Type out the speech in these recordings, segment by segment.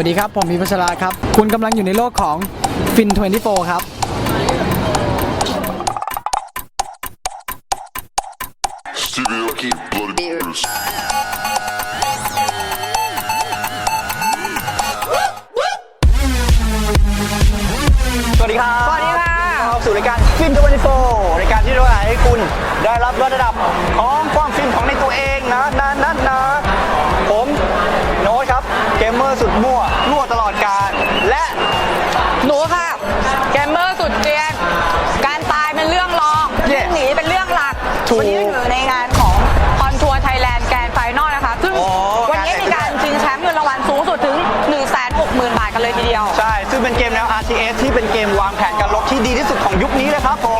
สวัสดีครับ ผมพีพัชราครับ คุณกำลังอยู่ในโลกของฟิน24 ครับ Studio keep bloody murders. สวัสดีครับสวัสดีค่ะ เข้าสู่รายการฟิล์มทเวนตี้โฟรายการที่เราอยากให้คุณได้รับระดับของ และหนูค่ะ แกมเมอร์สุดเกรียน การตายเป็นเรื่องรองเรื่องหนีเป็นเรื่องหลัก ถูก วันนี้เราอยู่ในงานของคอนทัวร์ไทยแลนด์แกรนด์ไฟนอลนะคะ ซึ่งโอ้วันนี้มีการชิงแชมป์เงินรางวัลสูงสุดถึง 1 6 0 0 0 0 บาทกันเลยทีเดียว ใช่ ซึ่งเป็นเกมแนว RTS ที่เป็นเกมวางแผนการรบที่ดีที่สุดของยุคนี้เลยครับผม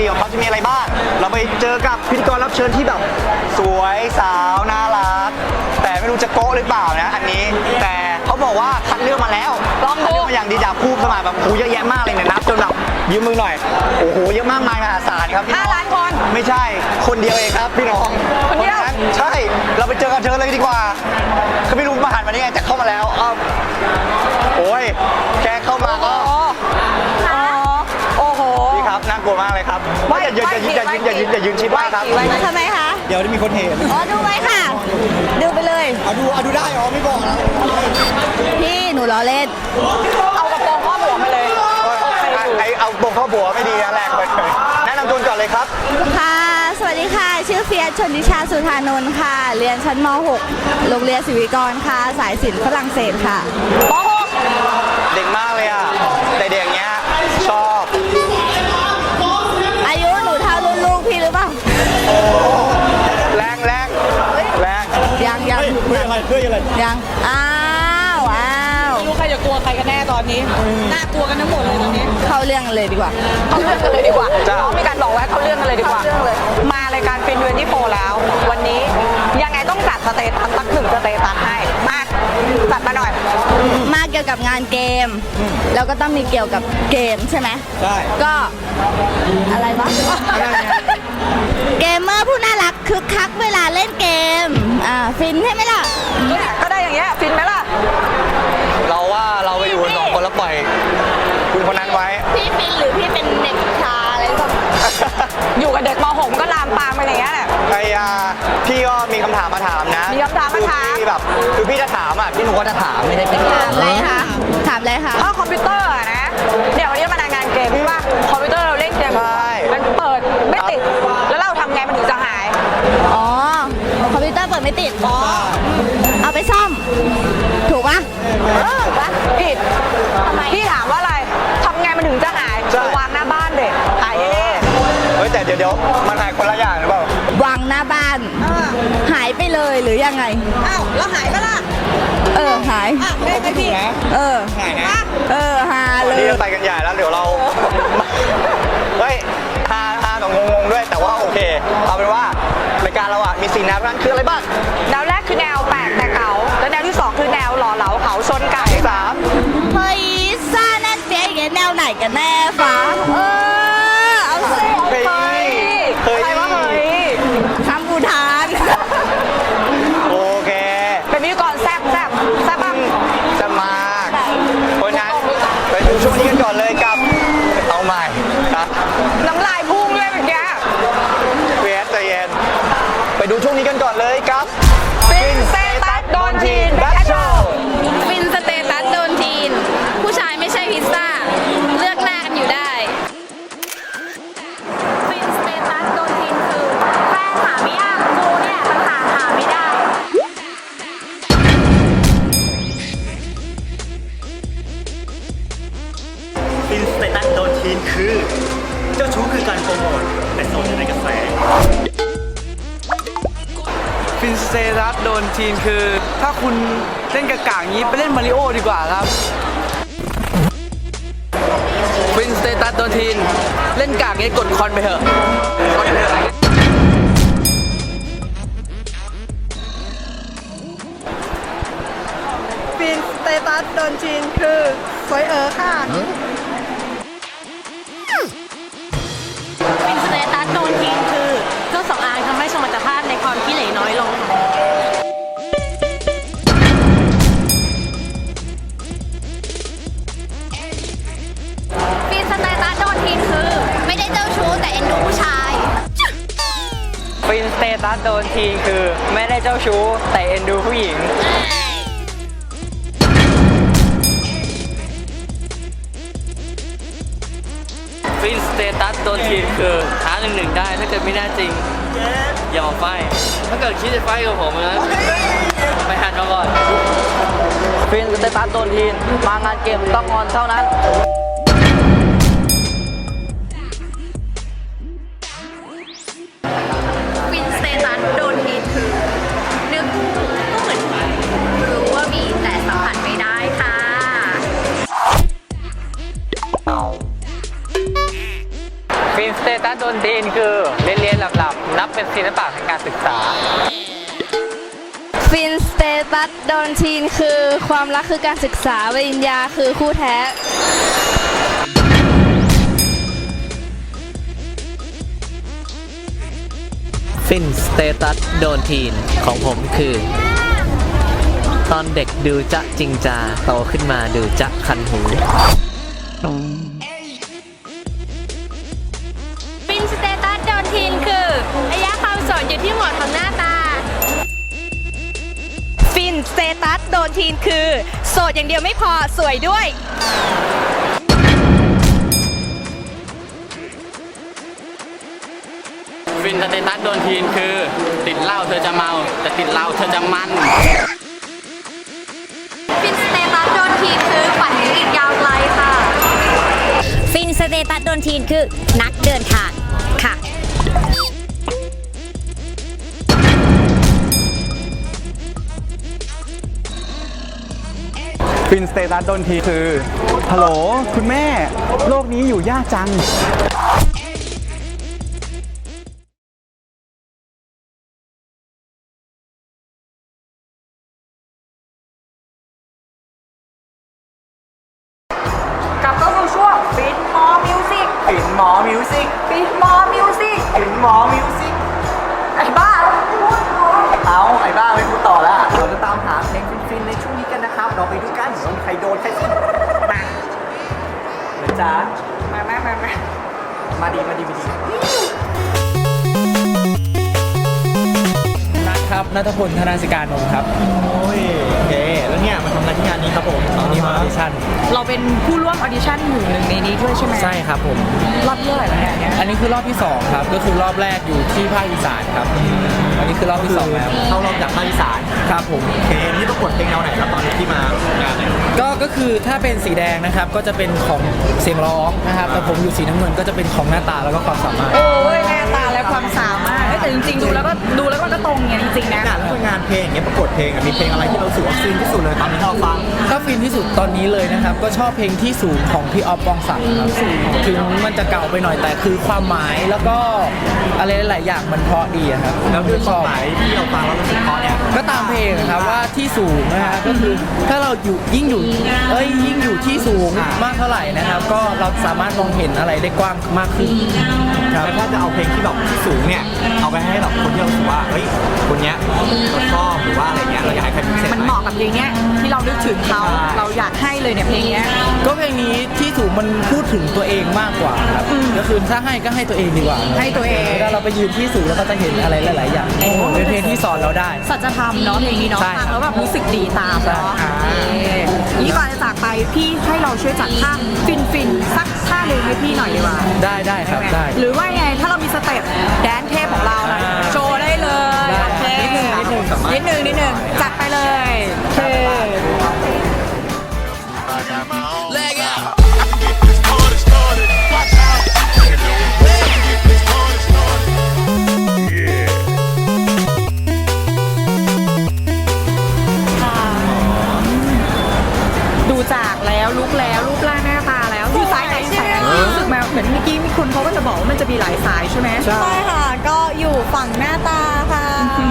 ปีของเขาจะมีอะไรบ้าง เราไปเจอกับพิธีกรรับเชิญที่แบบ สวยสาวน่ารัก แต่ไม่รู้จะโก๊ะหรือเปล่านะอันนี้ แต่เขาบอกว่าคัดเลือกมาแล้วลองดู คัดเลือกมาอย่างดีจากคู่สมัครแบบโอ้โหเยอะแยะมากเลยเนี่ยนับจนแบบยืมมือหน่อย โอ้โหเยอะมากมายมหาศาลครับพี่น้อง5ล้านคน ไม่ใช่คนเดียวเองครับพี่น้องคนเดียว พราะฉะใช่ เราไปเจอกันเชิญเลยดีกว่าเขาไม่รู้มาหันมาได้ไงแต่เข้ามาแล้วอ้าวโอ้ยแค่เข้ามาก็ มากเลยครับไหว้อย่าอย่าอย่าอย่าอย่ายืนอย่ายืนอย่ายืนชิดมากครับไหว้กี่ทำไมคะ เดี๋ยวมีคนเห็น อ๋อ ดูไว้ค่ะ ดูไปเลย เอาดูเอาดูได้อ๋อไม่บอกแล้วพี่หนูล้อเล่น เอากระโปรงข้อหัวมาเลยไอเอาบงเข้าบัวไม่ดีนะแรงไปเลยแนะนำตัวก่อนเลยครับ ค่ะ สวัสดีค่ะ ชื่อเฟียสชนดิชาสุธานนท์ค่ะ เรียนชั้นม .6 โรงเรียนศิวิกรค่ะ สายศิลป์ฝรั่งเศสค่ะปเด็กมากเลยอะแต่เด็กเนี้ยชอบ พี่หรือเปล่าแรงแรงแรงยังยังเพื่ออะไรเพื่ออะไรยังอ้าวอ้าว6รู้ใครจะกลัวใครกันแน่ตอนนี้น่ากลัวกันทั้งหมดเลยตอนนี้เข้าเรื่องเลยดีกว่าเข้าเรื่องกันเลยดีกว่าน้องมีการบอกว่าเข้าเรื่องกันเลยดีกว่า มารายการฟินเวนที่โฟแล้ว วันนี้ยังไงต้องจัดสเตตัสสักหนึ่งสเตตัสให้มา จัดมาหน่อย มาเกี่ยวกับงานเกม แล้วก็ต้องมีเกี่ยวกับเกมใช่ไหมได้ก็อะไรวะเกมเมอร์ผู้น่ารักคึกคักเวลาเล่นเกม อ่าฟินใช่ไหมล่ะ เนี่ยก็ได้อย่างเงี้ยฟินไหมล่ะ เราว่าเราไปอยู่กันสองคนแล้วปล่อย คุณคนนั้นไว้ พี่ฟินหรือพี่เป็นเด็กชาอะไรแบบอยู่กับเด็กม .6 ก็ลามปามไปอย่างเงี้ยแหละ ไอ้อ่าพี่ก็มีคำถามมาถามนะมีคำถามมาถาม คือพี่แบบคือพี่จะถามอะพี่หนูก็จะถามไม่ได้เป็นถามอะไรคะถามอะไรคะถ้าคอมพิวเตอร์อะนะ เดี๋ยววันนี้มา รือยังไง อ้าวแล้วหายปะล่ะเออหาย อะไม่ไม่พี่นะเออหายนะ เออหาเลยนี่จะไปกันใหญ่แล้วเดี๋ยวเรา เฮ้ยฮาฮากับงงๆด้วยแต่ว่าโอเค เอาเป็นว่ารายการเราอะ มีสิ่งแนวนั้นคืออะไรบ้างแนวแรกคือแนวแปลกแต่เก่าแล้วแนวที่สองคือแนวหล่อเหลาเขาชนไก่ สาม เฮ้ยซ่าแน่นเปียอย่างเงี้ยแนวไหนกันแน่ฟ้าเออีนคือ ถ้าคุณเล่นกระกางนี้ไปเล่นมาริโอดีกว่าครับวินสเตตัสโดนทีน เล่นกางนี้กดคอนไปเถอะปเวินสเตตัสโดนทีนคือสวยเออค่ะ ตตัสโดนทีคือไม่ได้เจ้าชู้แต่เอ็นดูผู้หญิงฟินสเตตัสโดนทีคือท้าหนึ่งหนึ่งได้ถ้าเกิดไม่น่าจริงอย่ามาไฟถ้าเกิดคิดจะไฟกับผมนะไปหันมาก่อนฟินสเตตัสโดนทีนมางานเกมต้องออนเท่านั้น ตตัสโดนทีนคือเรียนเรียนหลับๆนับเป็นศิลปะทางการศึกษา ฟินสเตตัสโดนทีนคือความรักคือการศึกษาปริญญาคือคู่แท้ ฟินสเตตัสโดนทีนของผมคือ ตอนเด็กดูจะจริงจาโตขึ้นมาดูจะคันหู ตตัสโดนทีนคือ โสดอย่างเดียวไม่พอสวยด้วย ฟินสเตตัสโดนทีนคือ ติดเหล้าเธอจะเมา แต่ติดเหล้าเธอจะมัน ฟินสเตตัสโดนทีนคือฝันอีกยาวไกลค่ะ ฟินสเตตัสโดนทีนคือนักเดินทาง ฟินสเตตัสโดนทีคือฮัลโหลคุณแม่ โลกนี้อยู่ยากจังกลับเข้าสู่ช่วงฟินมอมิวสิกปิ่นหมอมิวสิกฟินมอมิวสิกปิ่นหมอมิวสิกไอ้บ้าเอาไอ้บ้าไม่พูด ใครโดนใครสิ้นมาเลยจ้ามามามามามาดีมาดีมาดีครับนัทพลธนาสิการนนท์ครับ โอ้ยโอเค แล้วเนี่ยมาทำอะไรที่งานนี้ครับผมตอนนี้มาออดิชั่นเราเป็นผู้ร่วมออดิชั่นหนึ่งหนึ่งในนี้ด้วยใช่ไหมใช่ครับผม รอบที่เท่าไหร่แล้วเนี่ยอันนี้คือรอบที่2ครับ ก็คือรอบแรกอยู่ที่ภาคอีสานครับ อันนี้คือรอบที่2แล้ว เข้ารอบจากภาคอีสานครับผมโอเคนี่ประกวดเพลงแนวไหนครับตอนนี้ที่มางานเนี่ยก็ ก็คือถ้าเป็นสีแดงนะครับ ก็จะเป็นของเสียงร้องนะครับ แต่ผมอยู่สีน้ำเงินก็จะเป็นของหน้าตาแล้วก็ความสามารถ โอ้ยหน้าตาและความสามารถเอ้ยแต่ จริงๆ ดูแล้วก็ดูแล้วมันก็ตรงไงจริงๆนะงานแล้วงานเพลงอย่างเงี้ยประกวดเพลงอะมีเพลงอะไรที่เรารู้สึกว่าฟินที่สุดเลยตอนนี้ที่เราฟังถ้าฟินที่สุดตอนนี้เลยนะครับ ก็ชอบเพลงที่สูงของพี่ออฟปองศักดิ์ครับถึงมันจะเก่าไปหน่อยแต่คือความหมายแล้วก็อะไรหลายๆอย่างมันเพราะดีอะครับแล้วด้วยความหมายที่เราฟังแล้วรู้สึกเพราะเนี่ยก็ตามเพลงนะครับว่าที่สูงนะฮะก็คือถ้าเราอยู่ยิ่งอยู่เอ้ยยิ่งอยู่ที่สูงมากเท่าไหร่นะครับ ก็เราสามารถมองเห็นอะไรได้กว้างมากขึ้นครับแล้วถ้าจะเอาเพลงที่แบบสูงเนี่ยเอาไปให้แบบคนที่เรารู้สึกว่าเฮ้ยคนเนี้ยเราชอบหรือว่าอะไรเงี้ยเราอยากให้ใครพิเศษมันเหมาะกับเพลงเนี้ยที่เรานึกถึงเขาใช่เราอยากให้เลยเนี่ยเพลงเนี้ยก็เพลงนี้ที่สูงมันพูดถึงตัวเองมากกว่าครับก็คือถ้าให้ก็ให้ตัวเองดีกว่า ให้ตัวเองเวลาเราไปยืนที่สูงแล้วก็จะเห็นอะไรหลาย ๆ อย่างเป็นเพลงที่สอนเราได้สัจธรรมเนาะเพลงนี้เนาะใช่ฟังแล้วแบบรู้สึกดีตามเนาะใช่โอเคนี่ก่อนจะจากไปพี่ให้เราช่วยจัดท่าฟินฟินๆสักท่าหนึ่งให้พี่หน่อยดีกว่าได้ได้ครับได้หรือว่าไงถ้าเรามีสเต็ปแดนเท ช่ไหมใช่ค่ะ ก็อยู่ฝั่งหน้าตาค่ะ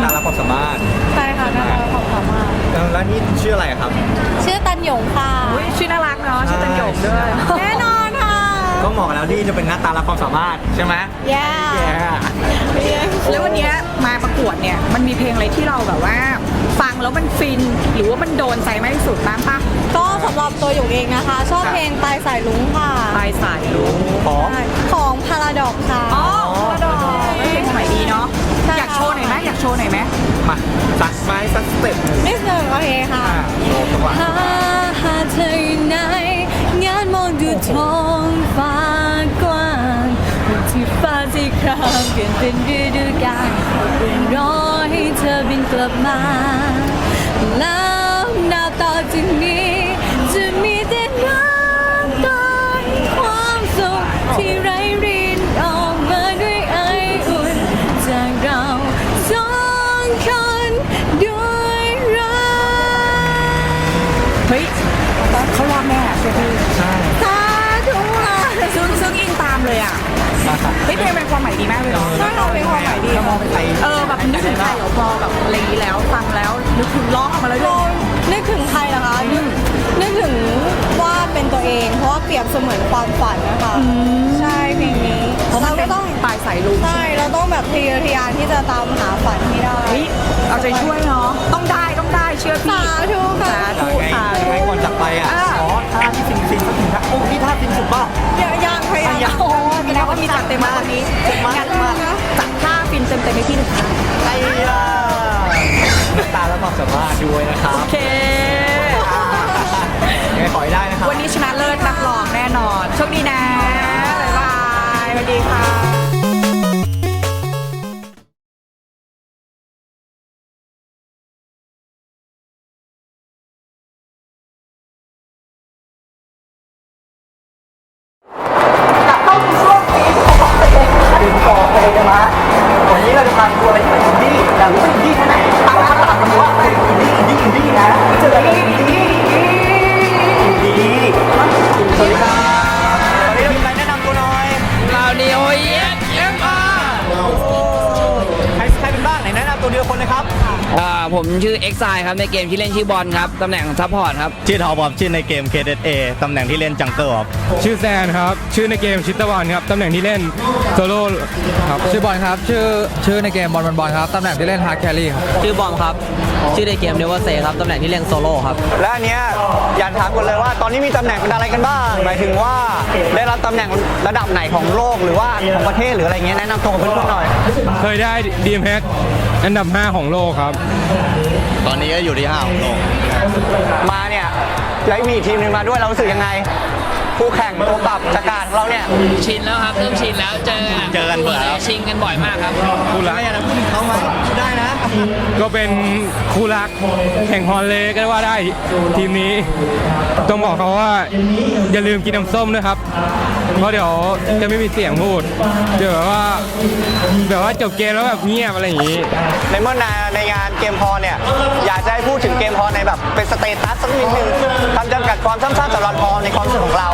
น่ารักความสามารถใช่ค่ะหน้าตาของสามารถแล้วนี่ชื่ออะไรครับ ชื่อตันหยงค่ะอุ๊ยชื่อน่ารักเนาะชื่อตันหยงด้วยแน่นอนค่ะก็เหมาะแล้วที่จะเป็นหน้าตาและความสามารถใช่ไหมแย่แล้ววันเนี้ยมาประกวดเนี่ยมันมีเพลงอะไรที่เราแบบว่าฟังแล้วมันฟิน หรือว่ามันโดนใจมากที่สุดบ้างปะก็สำหรับตัวหยงเองนะคะ ชอบเพลงปลายสายลุงค่ะ ปลายสายลุงของใช่ของพาราดอกค่ะอ๋อดอกเพลงสมัยดีเนาะใช่อยากโชว์หน่อยไหมอยากโชว์หน่อยไหมมาสักไม้สักสเต็ปหนึ่งนิดหนึ่งโอเคค่ะอ่าโชว์จังหวะหาหาเธออยู่ไหนงานมองดูท้องฟ้ากว้างที่ฟ้าที่ครามเปลี่ยนเป็นฤดูกาลรอให้เธอบินกลับมาแล้วหน้าต่อจากนี้จะมีแต่น้ำตาความสุข ที่ไร้รินออกมาด้วยไออุ่น จากเราสองคนด้วยรักเฮ้ยเขารอบแน่เชื่อพี่ใช่สาธุค่ะซึ่งซึ่งอินตามเลยอะมาค่ะเฮ้ยเพลงเป็นความหมายดีมากเลยเนาะใช่ค่ะเป็นความหมายดีถ้ามองเป็นไทยเออแบบนึกถึงใครเหรอพอแบบอะไรอย่างนี้แล้วฟังแล้วนึกถึงร้องออกมาเลยด้วยนึกถึงใครเหรอคะนึกนึกถึงว่า เป็นตัวเอง เพราะว่าเปรียบเสมือนความฝันนะคะใช่เพลงนี้เพราะมันเราเป็ก็นต้องปลายสายลุงใช่เราต้องแบบทะเยอทะยานที่จะตามหาฝันให้ได้เฮ้ยเอาใจช่วยเนาะต้องได้ต้องได้เชื่อพี่สาธุค่ะสาธุไงค่ะไงก่อนจากไปอะอ่าอ๋อท่าที่ฟินฟินสักทีท่าโอ้นี่ท่าฟินสุดป่ะอย่ายังพยายามโอ้โหแสดงว่ามีจัดเต็มมาวันนี้จัดมางั้นจัดท่าฟินเต็มเต็มๆให้พี่หนึ่งค่ะไอ้ยาหน้าตาและความสามารถด้วยนะครับโอเค ยังไงขอให้ได้นะครับ วันนี้ชนะเลิศรับรองแน่นอน โชคดีนะ บ๊ายบายสวัสดีค่ะ เกมที่เล่นชื่อบอลครับ ตำแหน่งซัพพอร์ตครับ ชื่อทอปครับชื่อในเกม KDA ตำแหน่งที่เล่นจังเกิลครับชื่อแซนครับ ชื่อในเกมชิตตะวันครับ ตำแหน่งที่เล่นโซโล่ครับชื่อบอลครับ ชื่อชื่อในเกมบอลบอลบอลครับ ตำแหน่งที่เล่นฮาร์ดแครี่ครับ ชื่อบอมครับ ชื่อในเกมเนเวอร์เซครับ ตำแหน่งที่เล่นโซโล่ครับ และอันเนี้ยอยากถามกันเลยว่าตอนนี้มีตำแหน่งเป็นอะไรกันบ้าง หมายถึงว่าได้รับตำแหน่งระดับไหนของโลกหรือว่าของประเทศหรืออะไรเงี้ยแนะนำตัวกับเพื่อนๆหน่อย เคยได้ DMH อันดับ 5 ของโลกครับ ตอนนี้ก็อยู่ที่5ของโลกมาเนี่ยแล้วมีอีกทีมหนึ่งมาด้วยเรารู้สึกยังไงคู่แข่งตัวปรับจาก ของเราเนี่ยชินแล้วครับเริ่มชินแล้วเจอเจอกันบ่อยแล้ว ชิงกันบ่อยมากครับ คู่รักไม่อยากจะพูดถึงเขาไหมได้นะ ก็เป็นคู่รักแข่งฮอลเลย์ก็ว่าได้ทีมนี้ ต้องบอกเขาว่าอย่าลืมกินน้ำส้มด้วยครับ เพราะเดี๋ยวจะไม่มีเสียงพูด เดี๋ยวแบบว่าแบบว่าจบเกมแล้วแบบเงียบอะไรอย่างนี้ ในเมื่อในในงานเกมพอเนี่ย อยากจะให้พูดถึงเกมพอในแบบเป็นสเตตัสสักนิดนึงคำจำกัดความสั้นๆสำหรับพอในความรู้สึกของเรา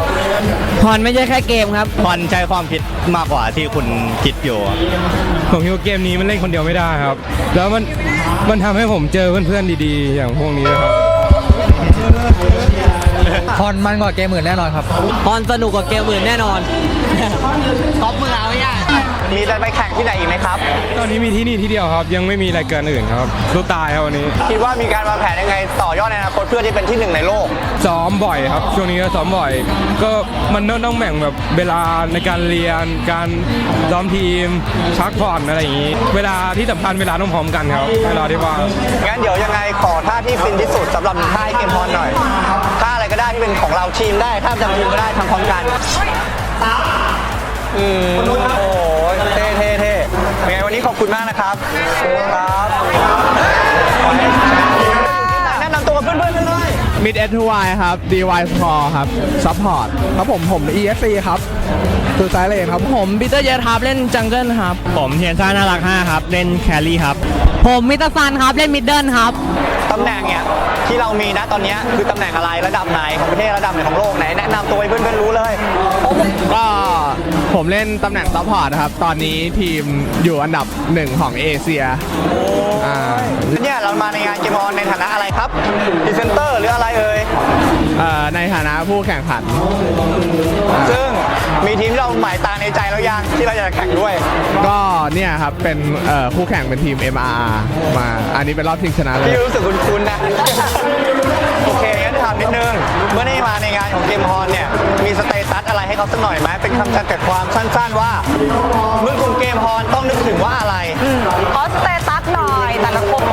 พรไม่ใช่แค่เกมครับพอนใช้ความคิดมากกว่าที่คุณคิดอยู่ผมคิดว่าเกมนี้มันเล่นคนเดียวไม่ได้ครับ แล้วมันมันทำให้ผมเจอเพื่อนๆดีๆ อย่างพวกนี้นะครับ พรมันกว่าเกมอื่นแน่นอนครับ พรสนุกกว่าเกมอื่นแน่นอนก๊อปมือเอาไม่ได้มีจะไปแข่งที่ไหนอีกไหมครับ ตอนนี้มีที่นี่ที่เดียวครับ ยังไม่มีรายการอื่นครับรู้ตายครับวันนี้ คิดว่ามีการวางแผนยังไงต่อยอดในอนาคตเพื่อที่เป็นที่หนึ่งในโลก ซ้อมบ่อยครับ ช่วงนี้ก็ซ้อมบ่อย ก็มันต้องต้องแบ่งแบบเวลาในการเรียน การซ้อมทีมพักผ่อนอะไรอย่างนี้ เวลาที่สำคัญเวลาต้องพร้อมกันครับเวลาที่ว่างงั้นเดี๋ยวยังไงขอท่าที่ฟินที่สุดสำหรับท่าให้เกมพรหน่อยท่าอะ ไรก็ได้ที่เป็นของเราทีมได้ท่าประจำทีมก็ได้ทำพร้อมกันอืมโอ้โหเท่เท่เท่ยังไงวันนี้ขอบคุณมากนะครับครับแนะนำตัวกับเพื่อนๆด้วยมิดเอทูวครับ DY พอครับซัพพอร์ตครับผมผม ESC ครับตัวซ้ายเลนครับ ผมปีเตอร์เยทครับเล่นจังเกิลครับ ผมเทียนซ่าน่ารัก5ครับ เล่นแครี่ครับ ผมมิตรซันครับ เล่นมิดเดิลครับตำแหน่งเนี่ย ที่เรามีนะตอนเนี้ยคือตำแหน่งอะไรระดับไหนของประเทศระดับไหนของโลกไหนแนะนำตัวให้เพื่อนๆรู้เลย ก็ผมเล่นตำแหน่งซัพพอร์ตนะครับ ตอนนี้ทีมอยู่อันดับหนึ่งของเอเชียอ่าเนี่ยเรามาในงานเกมออนในฐานะอะไรครับพรีเซนเตอร์หรืออะไรเอ่ยเอ่อในฐานะผู้แข่งขัน ซึ่ง มีทีมที่เราหมายตาในใจแล้วยังที่เราอยากจะแข่งด้วย ก็เนี่ยครับ เป็นเอ่อคู่แข่งเป็นทีม MR มา อันนี้เป็นรอบชิงชนะเลย พี่รู้สึกคุ้นๆนะ โอเคงั้นถามนิดนึง เมื่อได้มาในงานของเกมฮอนเนี่ย มีสเตตัสอะไรให้เขาสักหน่อยไหมเป็นคำจำกัดความสั้นๆว่า เมื่อกลุ่มเกมฮอนต้องนึกถึงว่าอะไรขอสเตตัสหน่อยแต่ละคน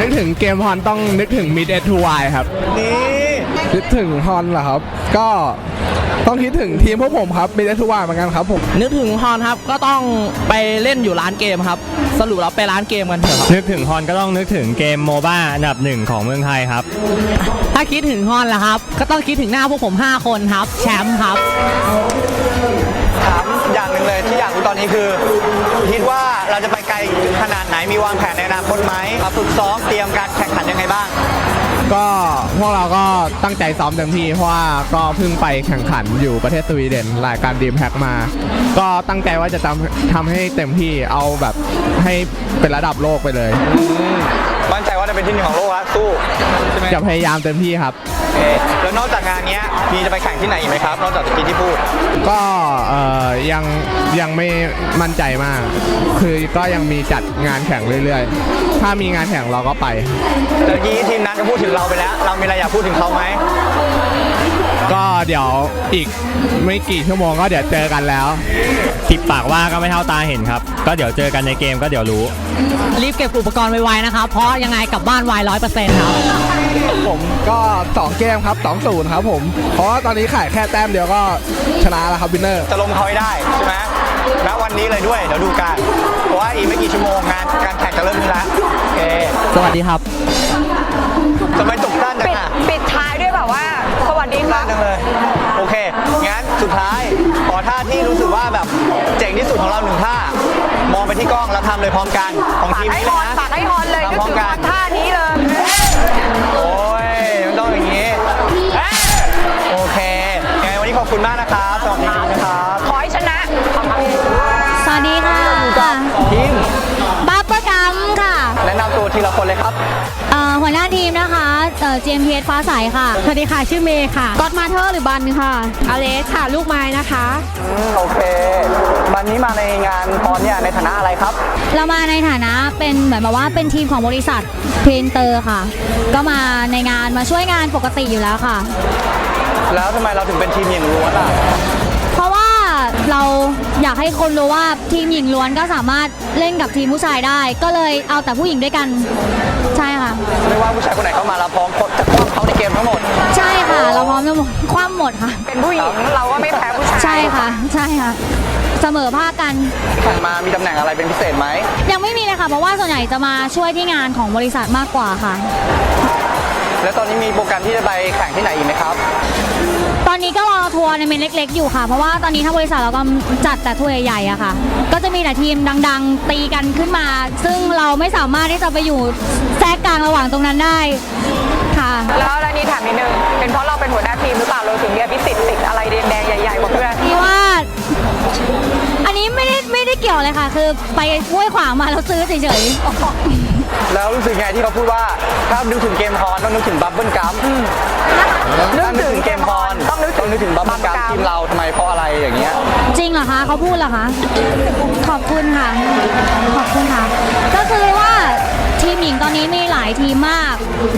นึกถึงเกมฮอนต้องนึกถึง Mid S 2 Y ครับ นี่ นึกถึงฮอนเหรอครับ ก็ต้องคิดถึงทีมพวกผมครับ Mid S 2 Y เหมือนกันครับผมนึกถึงฮอนครับก็ต้องไปเล่นอยู่ร้านเกมครับ สรุปเราไปร้านเกมกันเถอะครับนึกถึงฮอนก็ต้องนึกถึงเกมโมบ้าอันดับหนึ่งของเมืองไทยครับ ถ้าคิดถึงฮอนล่ะครับ ก็ต้องคิดถึงหน้าพวกผม 5 คนครับ แชมป์ครับถามอย่างหนึ่งเลยที่อยากรู้ตอนนี้คือ คิดว่าเราจะไปไกลขนาดไหนมีวางแผนในอนาคตไหมเอาฝึกซ้อมเตรียมการแข่งขันยังไงบ้าง ก็พวกเราก็ตั้งใจซ้อมเต็มที่เพราะว่าก็เพิ่งไปแข่งขันอยู่ประเทศสวีเดนรายการดีมแพ็กมา ก็ตั้งใจว่าจะทำทำให้เต็มที่เอาแบบให้เป็นระดับโลกไปเลย มั่นใจว่าจะเป็นที่หนึ่งของโลกแล้วสู้ใช่ไหมจะพยายามเต็มที่ครับโอ เคแล้วนอกจากงานเนี้ยมีจะไปแข่งที่ไหนอีกไหมครับ นอกจากตะกี้ที่พูด ก็เอ่อยังยังไม่มั่นใจมาก คือก็ยังมีจัดงานแข่งเรื่อยๆ ถ้ามีงานแข่งเราก็ไปแต่เมื่อกี้ทีมนั้นก็พูดถึงเราไปแล้ว เรามีอะไรอยากพูดถึงเขาไหม ก็เดี๋ยวอีกไม่กี่ชั่วโมงก็เดี๋ยวเจอกันแล้ว ติดปากว่าก็ไม่เท่าตาเห็นครับ ก็เดี๋ยวเจอกันในเกมก็เดี๋ยวรู้ รีบเก็บอุปกรณ์ไวๆนะครับ เพราะยังไงกลับบ้านไวร้อยเปอร์เซ็นต์ครับ ผมก็2เกมครับ2ศูนย์ครับผม เพราะว่าตอนนี้ขายแค่แต้มเดียวก็ชนะแล้วครับวินเนอร์ จะลมเขาให้ได้ใช่ไหมณวันนี้เลยด้วย เดี๋ยวดูกัน เพราะว่าอีกไม่กี่ชั่วโมงงานการแข่งจะเริ่มขึ้นแล้วโอเคสวัสดีครับ ทำไมจบสั้นจังปิดอะปิดท้ายด้วยแบบว่า สวัสดีคสั้รันบ จังเลย โอเค งั้นสุดท้ายขอ ท่าที่รู้สึกว่าแบบเจ๋งที่สุดของเราหนึ่งท่า มองไปที่กล้องแล้วทำเลยพร้อมกันของปากทีมให้นี้ฮเลยอนนะปากให้ฮอนเลยนึกทำพร้อถึมงกัฮอนนท่านี้เลย โอ้ยมันต้องอย่างนี้ โอเคไงวันนี้ขอบคุณมากนะครับสวัสดีนะครับขอให้ชนะสวัสดีค่ะทีมบัฟเฟอร์กัมค่ะ แนะนำตัวทีละคนเลยครับ เอ่อหัวหน้าทีมนะคะ เอ่อ GMPS ฟ้าใสค่ะ สวัสดีค่ะ ชื่อเมย์ค่ะก็อดมาเธอร์หรือบันค่ะ อเลสค่ะ ลูกไม้นะคะโอเค วันนี้มาในงานพรเนี่ยในฐานะอะไรครับ เรามาในฐานะเป็นเหมือนแบบว่าเป็นทีมของบริษัทเพนเตอร์ค่ะ ก็มาในงานมาช่วยงานปกติอยู่แล้วค่ะ แล้วทำไมเราถึงเป็นทีมหญิงล้วนล่ะ เพราะว่าเราอยากให้คนรู้ว่าทีมหญิงล้วนก็สามารถเล่นกับทีมผู้ชายได้ ก็เลยเอาแต่ผู้หญิงด้วยกัน ใเข้ามาเราพร้อมจะคว้าเขาในเกมทั้งหมด ใช่ค่ะ เราพร้อมจะคว่ำหมดค่ะ เป็นผู้หญิงเราก็ไม่แพ้ผู้ชายใช่ค่ะ ใช่ค่ะ เสมอภาคกันที่ผ่านมามีตำแหน่งอะไรเป็นพิเศษไหม ยังไม่มีเลยค่ะ เพราะว่าส่วนใหญ่จะมาช่วยที่งานของบริษัทมากกว่าค่ะ แล้วตอนนี้มีโปรแกรมที่จะไปแข่งที่ไหนอีกไหมครับ ตอนนี้ก็รอทัวร์ในเมนเล็ก ๆ อยู่ค่ะ เพราะว่าตอนนี้ทางบริษัทเราก็จัดแต่ทัวร์ใหญ่ๆอะค่ะ ก็จะมีแต่ทีมดัง ๆ ตีกันขึ้นมา ซึ่งเราไม่สามารถที่จะไปอยู่แทรกกลางระหว่างตรงนั้นได้ค่ะแล้วแล้วนี่ถามนิดนึงเป็นเพราะเราเป็นหัวหน้าทีมหรือเปล่าเราถึงมีอภิสิทธิ์ติดอะไรแดงๆใหญ่ๆกว่าเพื่อนที่ว่า อันนี้ไม่ได้ไม่ได้เกี่ยวเลยค่ะ คือไปห้วยขวางมาแล้วซื้อเฉยๆ แล้วรู้สึกไงที่เขาพูดว่าถ้านึกถึงเกมฮอนต้องนึกถึงบับเบิลกัมถ้านึกถึงเกมฮอนต้องนึกถึงบับเบิลกัมทีมเราทำไมเพราะอะไรอย่างเงี้ย จริงเหรอคะเขาพูดเหรอคะขอบคุณค่ะขอบคุณค่ะ ก็คือว่าทีมหญิงตอนนี้มีหลายทีมมาก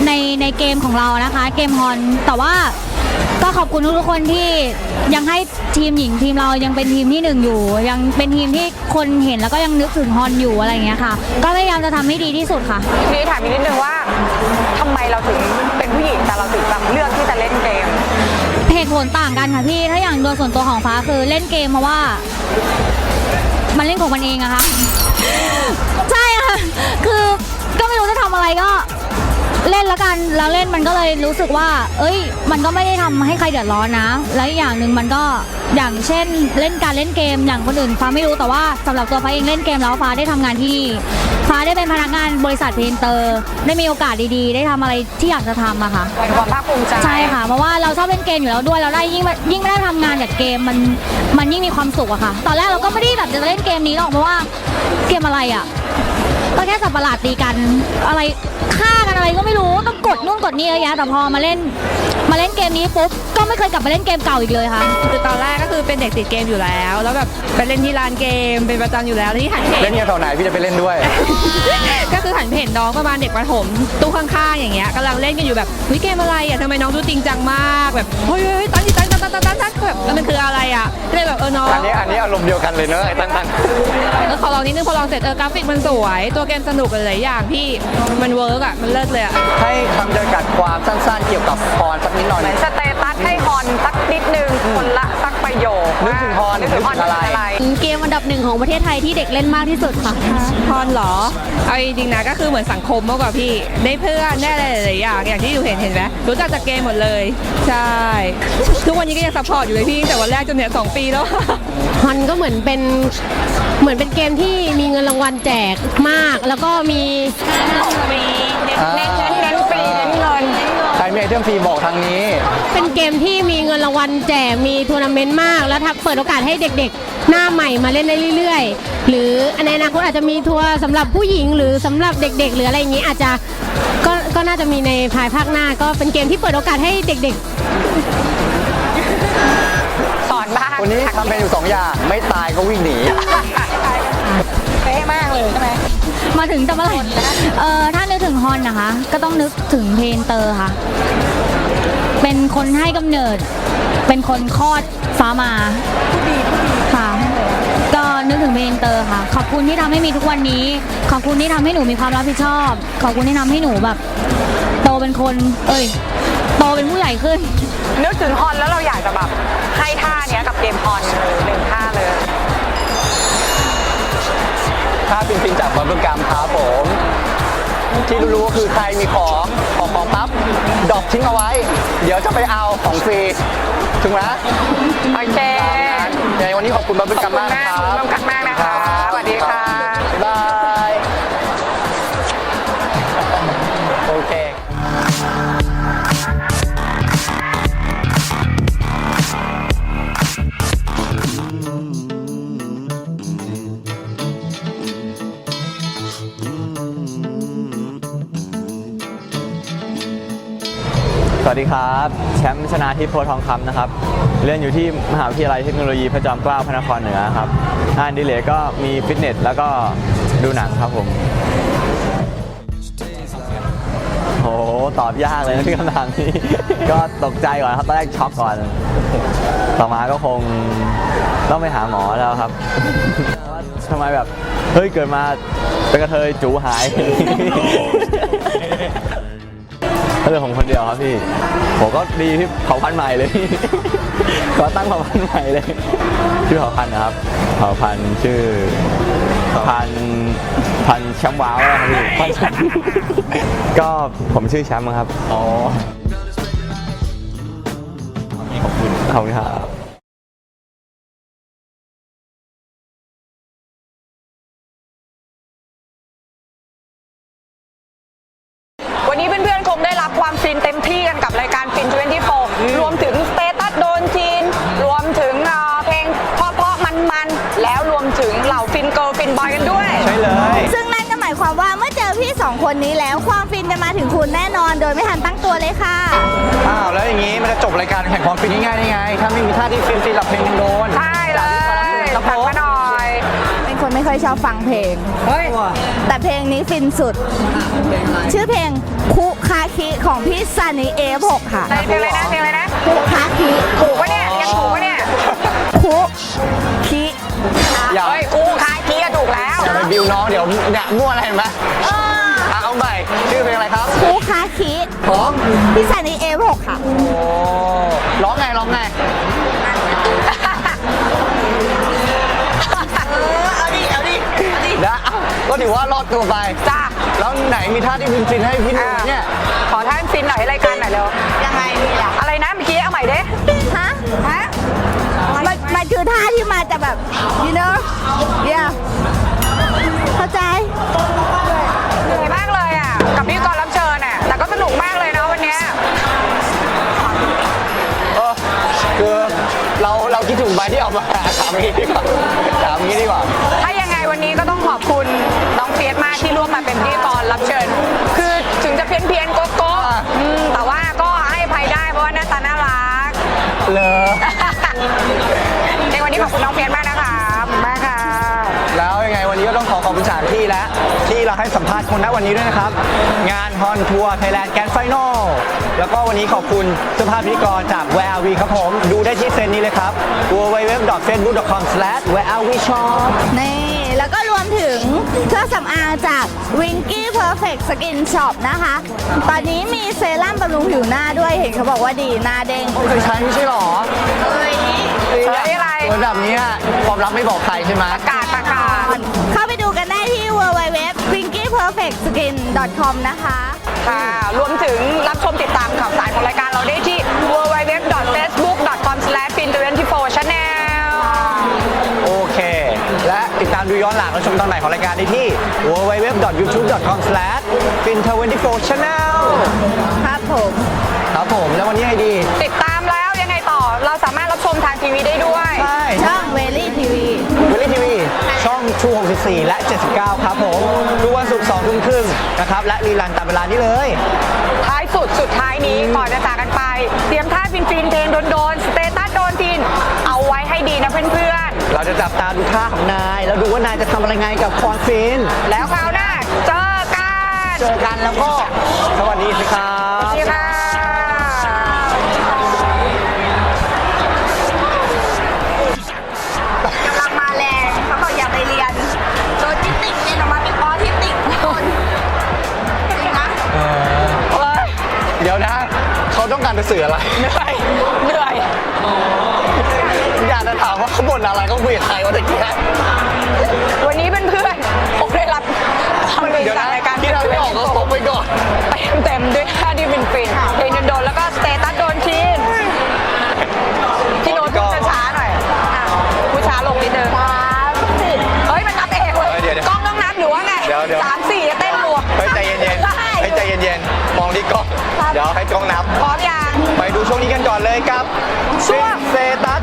ในในเกมของเรานะคะ เกมฮอนแต่ว่าก็ขอบคุณทุกๆคนที่ยังให้ ทีมหญิงทีมเรายังเป็นทีมที่หนึ่งอยู่ ยังเป็นทีมที่คนเห็นแล้วก็ยังนึกถึงฮอนอยู่อะไรอย่างเงี้ยค่ะ ก็พยายามจะทำให้ดีที่สุดค่ะ ทีนี้ถามอีกนิดนึงว่าทำไมเราถึงเป็นผู้หญิงแต่เราถึงแบบเลือกที่จะเล่นเกม เหตุผลต่างกันค่ะพี่ ถ้าอย่างโดยส่วนตัวของฟ้าคือเล่นเกมเพราะว่า มันเล่นของมันเองอะค่ะใช่ค่ะ คือก็ไม่รู้จะทำอะไรก็ เล่นแล้วกันแล้วเล่นมันก็เลยรู้สึกว่า เอ้ย มันก็ไม่ได้ทำให้ใครเดือดร้อนนะ แล้วอีกอย่างหนึ่งมันก็อย่างเช่นเล่นการเล่นเกมอย่างคนอื่นฟ้าไม่รู้แต่ว่าสำหรับตัวฟ้าเองเล่นเกมแล้วฟ้าได้ทำงานที่นี่ฟ้าได้เป็นพนักงานบริษัทเพนเตอร์ได้มีโอกาสดีๆ ได้ทำอะไรที่อยากจะทำอะค่ะเป็นความภาคภูมิใจใช่ค่ะเพราะว่าเราชอบเล่นเกมอยู่แล้วด้วยเราได้ยิ่งยิ่งไม่ได้ทำงานจากเกมมันมันยิ่งมีความสุขอะค่ะ ตอนแรกเราก็ไม่ได้แบบจะเล่นเกมนี้หรอกเพราะว่าเกมอะไรอะก็แค่สัตว์ประหลาดตีกันอะไรฆ่ากัน อะไรก็ไม่รู้ต้องกดนู่นกดนี่เยอะแยะแต่พอมาเล่น มาเล่นเกมนี้ปุ๊บก็ไม่เคยกลับมาเล่นเกมเก่าอีกเลยค่ะ คือตอนแรกก็คือเป็นเด็กติดเกมอยู่แล้ว แล้วแบบไปเล่นที่ร้านเกมเป็นประจำอยู่แล้วที่หันเห็เล่นนเกมแถวไหนพี่จะไปเล่นด้วย ก็คือหันไปเห็นน้องประมาณเด็กประถมตู้ข้างๆอย่างเงี้ยกำลังเล่นกันอยู่แบบวิเกมอะไรอะทำไมน้องดูจริงจังมากแบบเฮ้ยเฮ้ยตัน ตันตันตันแบบมันคืออะไรอะก็เลยแบบเออน้องอันนี้อันนี้อารมณ์เดียวกันเลยเนอะไอ้ตั้งตั้งเออขอลองนิดนึงพอลองเสร็จเออกราฟิกมันสวย ตัวเกมสนุกหลายอย่างพี่มันเวิร์กอะมันเลิศเลยอะให้คำจำกัดความสั้นๆ เกี่ยวกับคอนสักนิดหน่อยสเตตัสให้ฮอนสักนิดนึงคนละสักประโยคนึกถึงฮอนนึกถึงอะไร เกมอันดับหนึ่งของประเทศไทยที่เด็กเล่นมากที่สุดค่ะฮอนเหรอ เอาจริงๆนะก็คือเหมือนสังคมมากกว่าพี่ ได้เพื่อนได้อะไรหลายๆอย่างอย่างที่อยู่เห็นเห็นไหมรู้จักจากเกมหมดเลย ใช่ ทุกวันนี้ก็ยังซัพพอร์ตอยู่เลยพี่ตั้งแต่วันแรกจนเนี่ยสองปีแล้ว ฮอนก็เหมือนเป็นเหมือนเป็นเกมที่มีเงินรางวัลแจกมาก แล้วก็มีเน้นเน้นเน้นฟรีเน้นเงินใคร มีไอเทมฟรีบอกทางนี้ เป็นเกมที่มีเงินรางวัลแจกมีทัวร์นาเมนต์มาก แล้วทักเปิดโอกาสให้เด็กๆ หน้าใหม่มาเล่นได้เรื่อยๆ หรือในอนาคตอาจจะมีทัวร์สำหรับผู้หญิงหรือสำหรับเด็กๆ หรืออะไรอย่างนี้อาจจะก็ก็น่าจะมีในภายภาคหน้า ก็เป็นเกมที่เปิดโอกาสให้เด็กๆสอนบ้างวันนี้ทำเป็นอยู่สองอย่างไม่ตายก็วิ่งหนี เป๊ะมากเลยใช่ไหม มาถึงจะเมื่อไหร่เอ่อถ้านึกถึงฮ อนนะคะ ก็ต้องนึกถึงเพนเตอร์ค่ะ เป็นคนให้กำเนิด เป็นคนคลอดฟ้ามาค่ะ ก็นึกถึงเพนเตอร์ค่ะ ขอบคุณที่ทำให้มีทุกวันนี้ ขอบคุณที่ทำให้หนูมีความรับผิดชอบ ขอบคุณที่ทำให้หนูแบบ โตเป็นคน เอ้ย โตเป็นผู้ใหญ่ขึ้น นึกถึงฮอนแล้วเราอยากจะแบบให้ท่าเนี้ยกับเกมฮอนเลยหนึ่งท่าเลย ถ้าปิงปิงจากบับเบิลกัมครับผม ที่รู้ๆก็คือใครมีของของของปั๊บดรอปทิ้งเอาไว้ เดี๋ยวจะไปเอาของฟรีถึงไหมโอเคยังไงวันนี้ขอบคุณบับเบิลกัมมากนะครับขอบคุณบับเบิ้ลกัมมากนะคะ สวัสดีครับ แชมป์ชนะทิพย์โพทองคำนะครับ เรียนอยู่ที่มหาวิทยาลัยเทคโนโลยีพระจอมเกล้าพระนครเหนือครับงานดิเลก็มีฟิตเนส แล้วก็ดูหนังครับผมโหตอบยากเลยนะที่คำถามนี้ ก็ตกใจก่อนครับตอนแรกช็อกก่อน ต่อมาก็คงต้องไปหาหมอแล้วครับทำไมแบบ เฮ้ยเกิดมาเป็นกระเทยจูหาย ก็เลยผมคนเดียวครับพี่ผมก็ดีที่เผ่าพันธุ์ใหม่เลย ก็ตั้งเผ่าพันธุ์ใหม่เลย ชื่อเผ่าพันธุ์นะครับ เผ่าพันธุ์ชื่อ พันธุ์พันธุ์แชมป์ว้าวนะครับพี่พันธุ์แชมป์ก็ผมชื่อแชมป์ครับ อ๋อขอบคุณขอบคุณครับ คงได้รับความฟินเต็มที่กันกับรายการฟิน24รวมถึงสเตตัสโดนจีน รวมถึงเอ่อเพลงเพราะๆมันๆ แล้วรวมถึงเหล่าฟินเกิร์ลฟินบอยกันด้วย ใช่เลย ซึ่งนั่นก็หมายความว่าเมื่อเจอพี่สองคนนี้แล้วความฟินจะมาถึงคุณแน่นอน โดยไม่ทันตั้งตัวเลยค่ะ อ้าว แล้วอย่างนี้มันจะจบรายการแข่งความฟินง่ายๆได้ไง ถ้าไม่มีท่าที่ฟินฟินหลับเพลงยังโดน ใช่ ไม่ค่อยชอบฟังเพลง เฮ้ยแต่เพลงนี้ฟินสุด ชื่อเพลงคุคาคิของพี่ซันนี่เอฟหกค่ะเพลงอะไรนะเพลงอะไรนะคุคาคิถูกปะเนี่ยยังถูกปะเนี่ยคุคิอย่าเฮ้ยกูคาคีอะถูกแล้วอย่าไปบิวน้องเดี๋ยวเนี่ยมั่วอะไรเห็นไหมอะเอาใหม่ชื่อเพลงอะไรครับคุคาคิของพี่ซันนี่เอฟหกค่ะโอ้ร้องไงร้องไง ก็ถือว่ารอดตัวไป จ้าแล้วไหนมีท่าที่ฟินฟินๆให้พี่ดูเนี่ยขอท่านฟินหน่อยให้รายการหน่อยเร็ว ยังไงนี่ล่ะอะไรนะเมื่อกี้เอาใหม่เด้ฮะ ฮะ มันมันคือท่าที่มาจากแบบ you know yeah เข้าใจเหนื่อยมากเลยอะ กับพี่กรรับเชิญอะ แต่ก็สนุกมากเลยเนาะวันเนี้ยเออคือเราเราคิดถึงใบที่เอามาามงี้ดีกว่าถามงี้ดีกว่า ถ้ายังไงวันนี้ก็ต้องขอบ คุณน้องเฟียสมากที่ร่วมมาเป็นพิธีกรรับเชิญ คือถึงจะเพี้ยนเพียนๆโกโก้อืมแต่ว่าก็ให้อภัยได้เพราะว่าหน้าตาน่ารัก เลอในวันนี้ขอบคุณน้องเฟียสมากนะคะขอบคุณมากค่ะ แล้วยังไงวันนี้ก็ต้องขอขอบคุณสถานที่และที่เราให้สัมภาษณ์คนณวันนี้ด้วยนะครับ งานฮอนทัวร์ไทยแลนด์แกนไฟนอลแล้วก็วันนี้ขอบคุณเสื้อผ้าพิธีกรจาก Where Are We ครับผม ดูได้ที่เซนนี้เลยครับ www.facebook.com/whereareweshop นี่ แล้วก็รวมถึง เครื่องสำอางจาก Winky Perfect Skin Shop นะคะ ตอนนี้มีเซรั่มบำรุงผิวหน้าด้วยเห็นเขาบอกว่าดีหน้าเด้งเคยใช้ไม่ใช่หรอเอ้ยใช้อะไรคนแบบนี้อะความลับไม่บอกใครใช่ไหมประกาศประกาศเข้าไปดูกันได้ที่ www.winkyperfectskin.com นะคะ ค่ะ รวมถึงรับชมติดตามข่าวสารของรายการเราได้ที่ www.facebook.com/fin24channel ามดูย้อนหลังและชมตอนไหนของรายการได้ที่ www.youtube.com/fin24channel ครับผม ครับผม แล้ววันนี้ไงดี ติดตามแล้วยังไงต่อ เราสามารถรับชมทางทีวีได้ด้วย ใช่ช่อง w e l l y TV วิลลี่ทีวีช่องชู 64 และ 79 ครับผมทุกวันศุกร์2ทุ่มครึ่งนะครับ และรีลันตามเวลานี้เลย ท้ายสุดสุดท้ายนี้ก่อนจะจากกันไป เตรียมท่าฟินฟินๆเพลงโดนโดนๆสเตตัสโดนฟินเอาไว้ให้ดีนะเพื่อน เราจะจับตาดูท่าของนาย แล้วดูว่านายจะทำอะไรไงกับคอนฟินๆแล้วคราวหน้าเจอกันเจอกันแล้วก็สวัสดีสิครับ สวัสดีค่ะกำลังมาแรงเขาบอกอย่าไปเรียนโลจิสติกส์เรียนออกมาเป็นออทิสติกทุกคนเห็นไหมโอ๊ยเดี๋ยวนะ เขาต้องการจะสื่ออะไร เหนื่อย เหนื่อยอยาก จะถามว่าเขาบ่นอะไรเขาคุยกับใครวะตะกี้วันนี้เพื่อนๆผมได้รับความเป็นเดี๋ยวจากนะรายการที่เราไม่ออกก็ตกไปก่อนเต็มๆด้วยท่าที่ฟินฟินๆเพลงโดนๆแล้วก็สเตตัสโดนทีนพี่โน้ตพูดช้าๆหน่อยอะพูดช้าลงนิดนึงเฮ้ยมันนับเองเว้ยเฮ้ยเดี๋ยวๆกล้องต้องนับหรือว่าไงเดี๋ยวๆสามสี่จะเต้นรัวเฮ้ยใจเย็นๆเฮ้ยใจเย็นๆมองที่กล้องเดี๋ยวให้กล้องนับพร้อมยังไป ดูช่วงนี้กันก่อนเลยครับช่วง เซตัส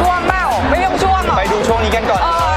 ช่วงเม้าไม่ต้องช่วงหรอไปดูช่วงนี้กันก่อน เออ